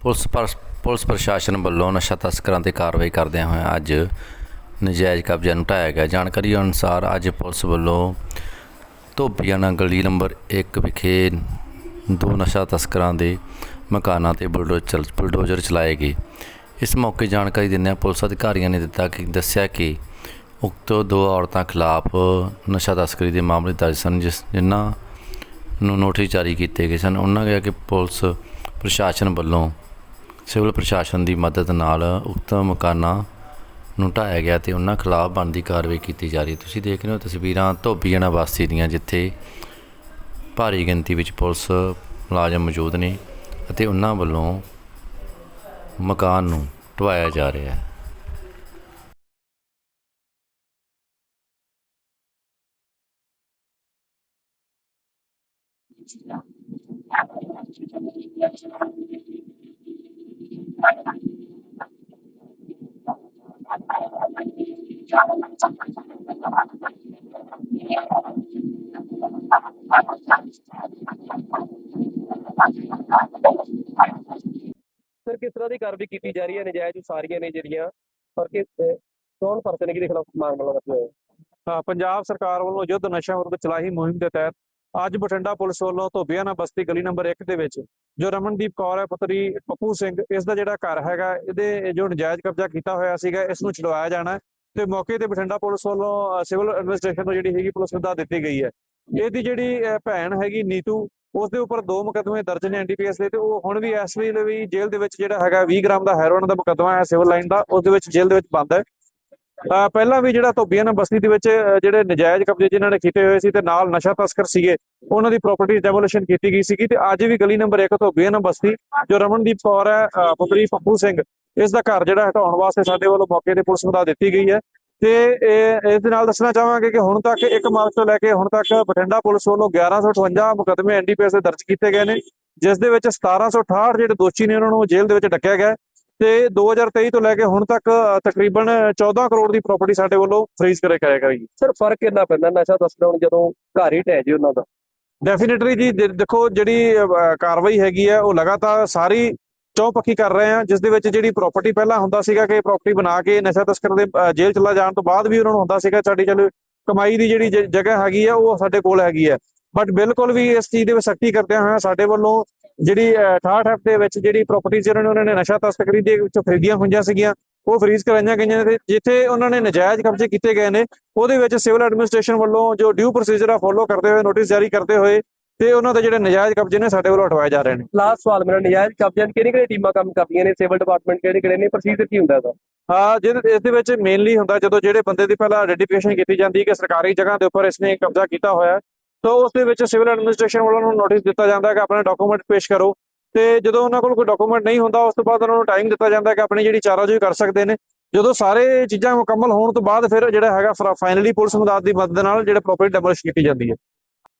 Police ਪਰ- police ਪ੍ਰਸ਼ਾਸਨ ਵੱਲੋਂ ਨਸ਼ਾ ਤਸਕਰਾਂ ਤੇ ਕਾਰਵਾਈ ਕਰਦਿਆਂ ਹੋਇਆਂ ਅੱਜ ਨਜਾਇਜ਼ ਕਬਜ਼ਾ ਨੂੰ ਢਾਇਆ ਗਿਆ। ਜਾਣਕਾਰੀ ਅਨੁਸਾਰ ਅੱਜ ਪੁਲਿਸ ਵੱਲੋਂ ਧੋਬੀਆਣਾ ਗਲੀ ਨੰਬਰ 1 ਵਿਖੇ ਦੋ ਨਸ਼ਾ ਤਸਕਰਾਂ ਦੇ ਮਕਾਨਾਂ ਤੇ ਬੁਲਡੋਜ਼ਰ ਬੁਲਡੋਜ਼ਰ ਚਲਾਏ ਗਏ। ਇਸ ਮੌਕੇ ਜਾਣਕਾਰੀ ਦਿੰਦਿਆਂ ਪੁਲਿਸ ਅਧਿਕਾਰੀਆਂ ਨੇ ਦਿੱਤਾ ਕਿ ਦੱਸਿਆ ਕਿ ਉਕਤ ਦੋ ਔਰਤਾਂ ਖਿਲਾਫ ਨਸ਼ਾ ਤਸਕਰੀ ਦੇ ਮਾਮਲੇ ਦਰਜ ਸਨ, ਜਿਸ ਜਿਨ੍ਹਾਂ ਨੂੰ ਨੋਟਿਸ ਜਾਰੀ ਕੀਤੇ ਗਏ ਸਨ। ਉਹਨਾਂ ਕਿਹਾ ਕਿ ਪੁਲਿਸ ਪ੍ਰਸ਼ਾਸਨ ਵੱਲੋਂ ਸਿਵਲ ਪ੍ਰਸ਼ਾਸਨ ਦੀ ਮਦਦ ਨਾਲ ਉਕਤ ਮਕਾਨਾਂ ਨੂੰ ਢਾਇਆ ਗਿਆ ਤੇ ਉਹਨਾਂ ਖਿਲਾਫ ਬਣਦੀ ਕਾਰਵਾਈ ਕੀਤੀ ਜਾ ਰਹੀ ਹੈ। ਤੁਸੀਂ ਦੇਖ ਰਹੇ ਹੋ ਤਸਵੀਰਾਂ ਧੋਬੀਆਣਾ ਵਾਸੀ ਦੀਆਂ, ਜਿੱਥੇ ਭਾਰੀ ਗਿਣਤੀ ਵਿੱਚ ਪੁਲਿਸ ਮੁਲਾਜ਼ਮ ਮੌਜੂਦ ਨੇ ਅਤੇ ਉਹਨਾਂ ਵੱਲੋਂ ਮਕਾਨ ਨੂੰ ਢਵਾਇਆ ਜਾ ਰਿਹਾ ਹੈ। ਸਰ ਕਿਸ ਤਰ੍ਹਾਂ ਦੀ ਕਾਰਵਾਈ ਕੀਤੀ ਜਾ ਰਹੀ ਹੈ ਨਜਾਇਜ਼ ਉਸਾਰੀਆਂ ਨੇ ਜਿਹੜੀਆਂ ਪਰ ਕਿ ਕੌਣ ਪਰਸਨ ਹੈ ਕਿਹਦੇ ਖਿਲਾਫ ਮਾਮਲਾ ਦਰਜ ਹੋਇਆ ਹੈ? ਪੰਜਾਬ ਸਰਕਾਰ ਵੱਲੋਂ ਯੁੱਧ ਨਸ਼ਿਆਂ ਵਿਰੁੱਧ ਚਲਾਈ ਮੁਹਿੰਮ ਦੇ ਤਹਿਤ ਅੱਜ ਬਠਿੰਡਾ ਪੁਲਿਸ ਵੱਲੋਂ ਧੋਬੀਆਣਾ ਬਸਤੀ ਗਲੀ ਨੰਬਰ 1 ਦੇ ਵਿੱਚ ਜੋ ਰਮਨਦੀਪ ਕੌਰ ਹੈ, ਪੁੱਤਰੀ ਪੱਪੂ ਸਿੰਘ, ਇਸ ਦਾ ਜਿਹੜਾ ਘਰ ਹੈਗਾ, ਇਹਦੇ ਜੋ ਨਜਾਇਜ਼ ਕਬਜ਼ਾ ਕੀਤਾ ਹੋਇਆ ਸੀਗਾ, ਇਸ ਨੂੰ ਛੁਡਵਾਇਆ ਜਾਣਾ ਤੇ ਮੌਕੇ ਤੇ ਬਠਿੰਡਾ ਪੁਲਿਸ ਵੱਲੋਂ ਸਿਵਲ ਐਡਮਿਨਿਸਟ੍ਰੇਸ਼ਨ ਨੂੰ ਜਿਹੜੀ ਹੈਗੀ ਪੁਲਿਸ ਨੂੰ ਦਿੱਤੀ ਗਈ ਹੈ। ਇਹਦੀ ਜਿਹੜੀ ਭੈਣ ਹੈਗੀ ਨੀਤੂ ਉਸ ਦੇ ਉੱਪਰ ਦੋ ਮੁਕੱਦਮੇ ਦਰਜ ਨੇ ਐਨਡੀਪੀਐਸ ਦੇ ਤੇ ਉਹ ਹੁਣ ਵੀ ਇਸ ਵੇਲੇ ਵੀ ਜੇਲ੍ਹ ਦੇ ਵਿੱਚ ਜਿਹੜਾ ਹੈਗਾ 20 ਗ੍ਰਾਮ ਦਾ ਹੈਰੋਇਨ ਦਾ ਮੁਕੱਦਮਾ ਹੈ, ਸਿਵਲ ਲਾਈਨ ਦਾ, ਉਸ ਦੇ ਵਿੱਚ ਜੇਲ੍ਹ ਦੇ ਵਿੱਚ ਬੰਦ ਹੈ। ਪਹਿਲਾਂ ਵੀ ਜਿਹੜਾ ਧੋਬੀਆਣਾ ਬਸਤੀ ਦੇ ਵਿੱਚ ਜਿਹੜੇ ਨਜਾਇਜ਼ ਕਬਜ਼ੇ ਜਿਨ੍ਹਾਂ ਨੇ ਕੀਤੇ ਹੋਏ ਸੀ ਤੇ ਨਾਲ ਨਸ਼ਾ ਤਸਕਰ ਸੀਗੇ, ਉਹਨਾਂ ਦੀ ਪ੍ਰਾਪਰਟੀ ਡੈਮੋਲੀਸ਼ਨ ਕੀਤੀ ਗਈ ਸੀਗੀ ਤੇ ਅੱਜ ਵੀ ਗਲੀ ਨੰਬਰ 1 ਧੋਬੀਆਣਾ ਬਸਤੀ, ਜੋ ਰਮਨਦੀਪ ਕੌਰ ਹੈ ਅਹ ਪੁੱਤਰੀ ਪੱਪੂ ਸਿੰਘ, ਇਸ ਦਾ ਘਰ ਜਿਹੜਾ ਹਟਾਉਣ ਵਾਸਤੇ ਸਾਡੇ ਵੱਲੋਂ ਮੌਕੇ ਤੇ ਪੁਲਿਸ ਨੂੰ ਦਾ ਦਿੱਤੀ ਗਈ ਹੈ। ਤੇ ਇਸ ਦੇ ਨਾਲ ਦੱਸਣਾ ਚਾਹਾਂਗੇ ਕਿ ਹੁਣ ਤੱਕ 1 ਮਾਰਚ ਤੋਂ ਲੈ ਕੇ ਹੁਣ ਤੱਕ ਬਠਿੰਡਾ ਪੁਲਿਸ ਵੱਲੋਂ 1158 ਮੁਕੱਦਮੇ ਐਨਡੀਪੀਐਸ ਦੇ ਦਰਜ ਕੀਤੇ ਗਏ ਨੇ, ਜਿਸ ਦੇ ਵਿੱਚ 1768 ਜਿਹੜੇ ਦੋਸ਼ੀ ਨੇ ਉਹਨਾਂ ਨੂੰ ਜੇਲ੍ਹ ਦੇ ਵਿੱਚ ਡੱਕਿਆ ਗਿਆ ਤੇ 2023 ਤੋਂ ਲੈ ਕੇ ਹੁਣ ਤੱਕ ਤਕਰੀਬਨ 14 ਕਰੋੜ ਦੀ ਪ੍ਰਾਪਰਟੀ ਸਾਡੇ ਵੱਲੋਂ ਫ੍ਰੀਜ਼ ਕਰੇ ਕਰਿਆ ਗਈ ਸਰ ਫ਼ਰਕ ਕਿੰਨਾ ਪੈਂਦਾ? ਨਸ਼ਾ ਤਸਕਰਾਂ ਨੂੰ ਜਦੋਂ ਘਰ ਹੀ ਜੇ ਉਹਨਾਂ ਦਾ। ਡੈਫੀਨਿਟਲੀ ਜੀ ਦੇਖੋ ਜਿਹੜੀ ਕਾਰਵਾਈ ਹੈਗੀ ਹੈ ਉਹ ਲਗਾਤਾਰ ਸਾਰੀ ਚੌਪੱਖੀ ਕਰ ਰਹੇ ਆ ਜਿਸ ਦੇ ਵਿੱਚ ਜਿਹੜੀ ਪ੍ਰਾਪਰਟੀ ਪਹਿਲਾਂ ਹੁੰਦਾ ਸੀਗਾ ਕਿ ਪ੍ਰਾਪਰਟੀ ਬਣਾ ਕੇ ਨਸ਼ਾ ਤਸਕਰ ਦੇ ਜੇਲ੍ਹ ਚਲਾ ਜਾਣ ਤੋਂ ਬਾਅਦ ਵੀ ਉਹਨਾਂ ਨੂੰ ਹੁੰਦਾ ਸੀਗਾ ਸਾਡੀ ਚਲ ਕਮਾਈ ਦੀ ਜਿਹੜੀ ਜਗ੍ਹਾ ਹੈਗੀ ਆ ਉਹ ਸਾਡੇ ਕੋਲ ਹੈਗੀ ਹੈ ਬਟ ਬਿਲਕੁਲ ਵੀ ਇਸ ਚੀਜ਼ ਦੇ ਵਿੱਚ ਸਖਤੀ ਕਰਦਿਆਂ ਹੋਇਆਂ ਸਾਡੇ ਵੱਲੋਂ ਜਿਹੜੀ 68 ਐਫ ਦੇ ਵਿੱਚ ਜਿਹੜੀ ਪ੍ਰਾਪਰਟੀ ਜਿਹਨਾਂ ਨੇ ਉਹਨਾਂ ਨੇ ਨਸ਼ਾ ਤਸਕਰੀ ਦੇ ਵਿੱਚੋਂ ਖਰੀਦੀਆਂ ਹੋਈਆਂ ਸੀਗੀਆਂ ਉਹ ਫ੍ਰੀਜ਼ ਕਰਾਈਆਂ ਗਈਆਂ ਨੇ ਤੇ ਜਿੱਥੇ ਉਹਨਾਂ ਨੇ ਨਜਾਇਜ਼ ਕਬਜ਼ੇ ਕੀਤੇ ਗਏ ਨੇ ਉਹਦੇ ਵਿੱਚ ਸਿਵਲ ਐਡਮਿਨਿਸਟ੍ਰੇਸ਼ਨ ਵੱਲੋਂ ਜੋ ਡਿਊ ਪ੍ਰੋਸੀਜਰ ਆ ਫੋਲੋ ਕਰਦੇ ਹੋਏ ਨੋਟਿਸ ਜਾਰੀ ਕਰਦੇ ਹੋਏ ਤੇ ਉਹਨਾਂ ਦੇ ਜਿਹੜੇ ਨਜਾਇਜ਼ ਕਬਜ਼ੇ ਨੇ ਸਾਡੇ ਵੱਲੋਂ ਹਟਵਾਏ ਜਾ ਰਹੇ ਨੇ। ਲਾਸਟ ਸਵਾਲ ਮੇਰਾ ਨਜਾਇਜ਼ ਕਬਜ਼ਿਆਂ ਦੀ ਕਿਹੜੀ ਕਿਹੜੀ ਟੀਮਾਂ ਕੰਮ ਕਰਦੀਆਂ ਨੇ? ਸਿਵਲ ਡਿਪਾਰਟਮੈਂਟ ਕਿਹੜੇ ਕਿਹੜੇ ਨੇ? ਪ੍ਰੋਸੀਜਰ ਕੀ ਹੁੰਦਾ ਇਹਦਾ? ਹਾਂ ਜਿਹਦੇ ਇਸ ਦੇ ਵਿੱਚ ਮੇਨਲੀ ਹੁੰਦਾ ਜਦੋਂ ਜਿਹੜੇ ਬੰਦੇ ਦੀ ਪਹਿਲਾਂ ਆਈਡੈਂਟੀਫਿਕੇਸ਼ਨ ਕੀਤੀ ਜਾਂਦੀ ਹੈ ਕਿ ਸਰਕਾਰੀ ਜਗ੍ਹਾ ਦੇ ਉੱਪਰ ਇਸਨੇ ਕਬਜ਼ਾ ਕੀਤਾ ਹੋਇਆ ਹੈ ਤਾਂ ਉਸ ਦੇ ਵਿੱਚ ਸਿਵਲ ਐਡਮਿਨਿਸਟ੍ਰੇਸ਼ਨ ਵੱਲੋਂ ਨੂੰ ਨੋਟਿਸ ਦਿੱਤਾ ਜਾਂਦਾ ਹੈ ਕਿ ਆਪਣੇ ਡਾਕੂਮੈਂਟ ਪੇਸ਼ ਕਰੋ। ਤੇ ਜਦੋਂ ਉਹਨਾਂ ਕੋਲ ਕੋਈ ਡਾਕੂਮੈਂਟ ਨਹੀਂ ਹੁੰਦਾ, ਉਸ ਤੋਂ ਬਾਅਦ ਉਹਨਾਂ ਨੂੰ ਟਾਈਮ ਦਿੱਤਾ ਜਾਂਦਾ ਹੈ ਕਿ ਆਪਣੀ ਜਿਹੜੀ ਚਾਰਾਜੋਈ ਕਰ ਸਕਦੇ ਨੇ। ਜਦੋਂ ਸਾਰੇ ਚੀਜ਼ਾਂ ਮੁਕੰਮਲ ਹੋਣ ਤੋਂ ਬਾਅਦ ਫਿਰ ਜਿਹੜਾ ਹੈਗਾ ਫਾਈਨਲੀ ਪੁਲਿਸ ਮਦਦ ਦੀ ਮਦਦ ਨਾਲ ਜਿਹੜੇ ਪ੍ਰੋਪਰਟੀ ਡੈਮੋਲਿਸ਼ ਕੀਤੀ ਜਾਂਦੀ ਹੈ।